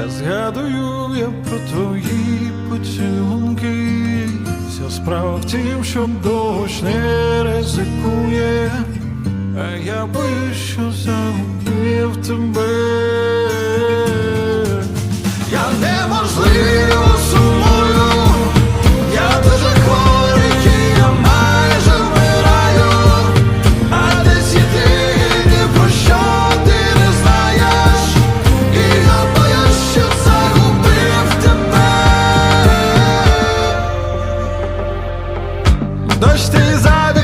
Та згадую я про твої поцілунки. Вся справа в тім, що дощ не ризикує, Dość ty zawiesz